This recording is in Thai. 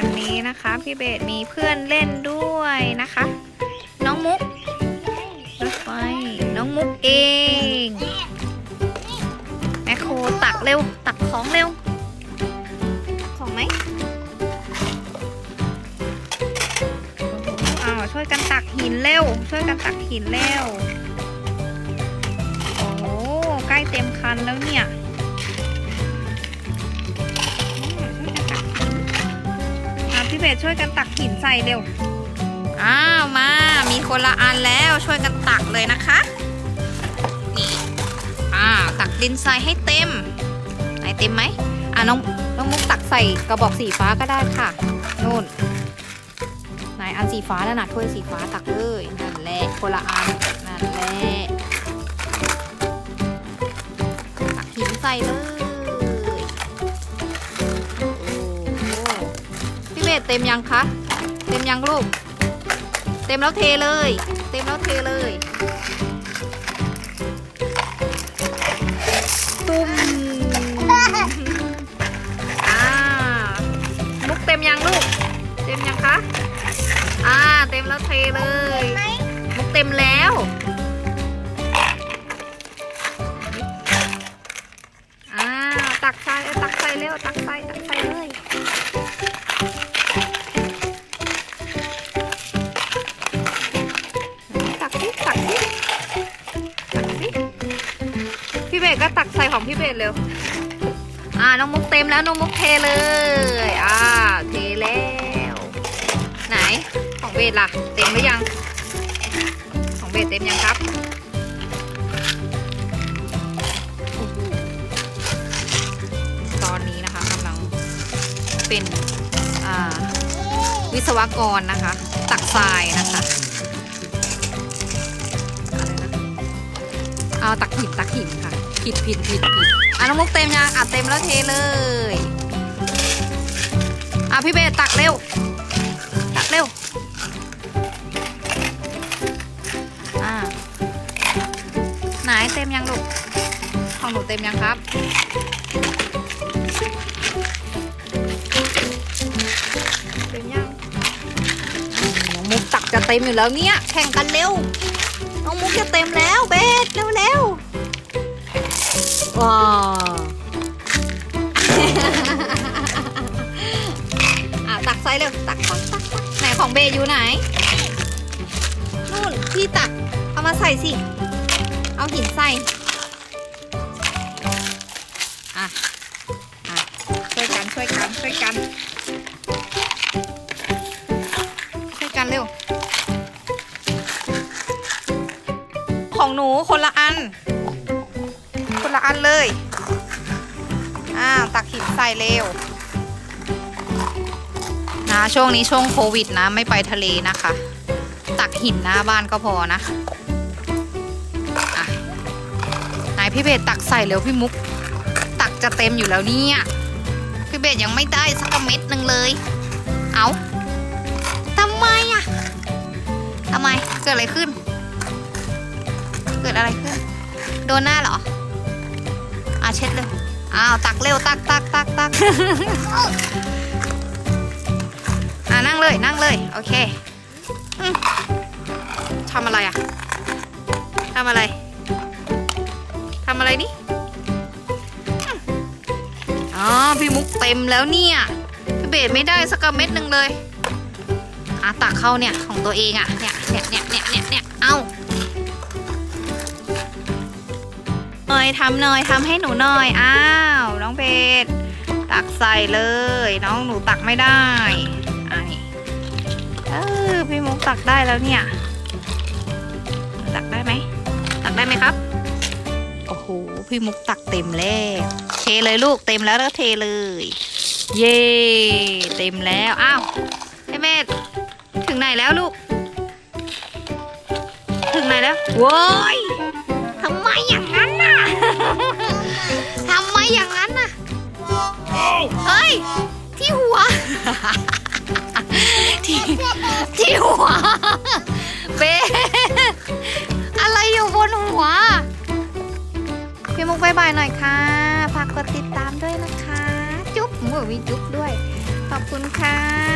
วันนี้นะคะ พี่เบสมีเพื่อนเล่นด้วยนะคะ น้องมุกรถไฟน้องมุกเองแมคโครตักเร็ว ตักของเร็ว ของไหมโอ้โหอ้าวช่วยกันตักหินเร็ว ช่วยกันตักหินเร็ว โอ้โหใกล้เต็มคันแล้วเนี่ย เบสช่วยกันตักหินใส่เร็ว อ้าวมา มีคนละอันแล้วช่วยกันตักเลยนะคะ นี่ อ่า ตักดินทรายให้เต็ม ไหนเต็มไหมอะน้องน้องมุกตักใส่กระบอกสีฟ้าก็ได้ค่ะนู่นไหนอันสีฟ้านั่นน่ะถ้วยสีฟ้าตักเลยนั่นแหละคนละอันนั่นแหละตักหินใส่เลย พี่เบสเต็มยังคะ เต็มยังลูก เต็มแล้วเทเลย เต็มแล้วเทเลยตุ้มอ่ามุกเต็มยังลูก เต็มยังคะ อ่า เต็มแล้วเทเลย มุกเต็มแล้วอ่าตักใส่เอ้ยตักใส่เร็วตักใส่ บสก็ตักใส่ของพี่เบสเร็ว อ่าน้องมุกเต็มแล้วน้องมุกเทเลย อ่าเทแล้ว ไหนของเบสล่ะ เต็มหรือยัง ของเบสเต็มยังครับตอนนี้นะคะกำลังเป็นอ่าวิศวกรนะคะ ตักทรายนะคะเอาตักหินตักหินค่ะ ผิดผิดผิดผิดอะน้องมุกเต็มยังอะเต็มแล้วเทเลยอะพี่เบสตักเร็ว ตักเร็วอ่าไหนเต็มยังลูกของหนูเต็มยังครับเต็มยังน้องมุกตักจะเต็มอยู่แล้วเนี่ยแข่งกันเร็วน้องมุกจะเต็มแล้วเบสเร็ว ว้าว อะตักใส่เร็วตักตักตักตักไหนของเบสอยู่ไหน นู่นพี่ตัก เอามาใส่สิ เอาหินใส่ อะ อะ ช่วยกันช่วยกันช่วยกัน ช่วยกันเร็ว ของหนูคนละ ละอันเลย อ้าวตักหินใส่เร็ว นะช่วงนี้ช่วงโควิดนะไม่ไปทะเลนะคะ ตักหินหน้าบ้านก็พอนะอะไหนพี่เบสตักใส่เร็วพี่มุก ตักจะเต็มอยู่แล้วเนี่ย พี่เบสยังไม่ได้สักเม็ดหนึ่งเลย เอาทำไมอะทำไมเกิดอะไรขึ้น เกิดอะไรขึ้น โดนหน้าเหรอ เช็ดเลย อ้าวตักเร็วตักตักตักตักอะนั่งเลยนั่งเลย โอเคทำอะไรอะทำอะไรทำอะไรนี่อ๋อพี่มุกเต็มแล้วเนี่ยพี่เบสไม่ได้สักเม็ดหนึ่งเลยอะตักเข้าเนี่ยของตัวเองอะเนี่ยเนี่ยเนี่ยเนี่ยเนี่ยเนี่ยเอา อยทำหน่อยทำให้หนูหน่อย อ้าว น้องเพชรตักใส่เลย น้องหนูตักไม่ได้ไอะเออพี่มุกตักได้แล้วเนี่ย ตักได้ไหม ตักได้ไหมครับ โอ้โห พี่มุกตักเต็มแล้วเทเลยลูกเต็มแล้วแล้วเทเลย เย่เต็มแล้ว อ้าวให้แม่ถึงไหนแล้วลูก ถึงไหนแล้วโว้ยทำไมอย่างนั้น อยหน่อยค่ะฝากกดติดตามด้วยนะคะ จุ๊บมือวิจุ๊บด้วย ขอบคุณค่ะ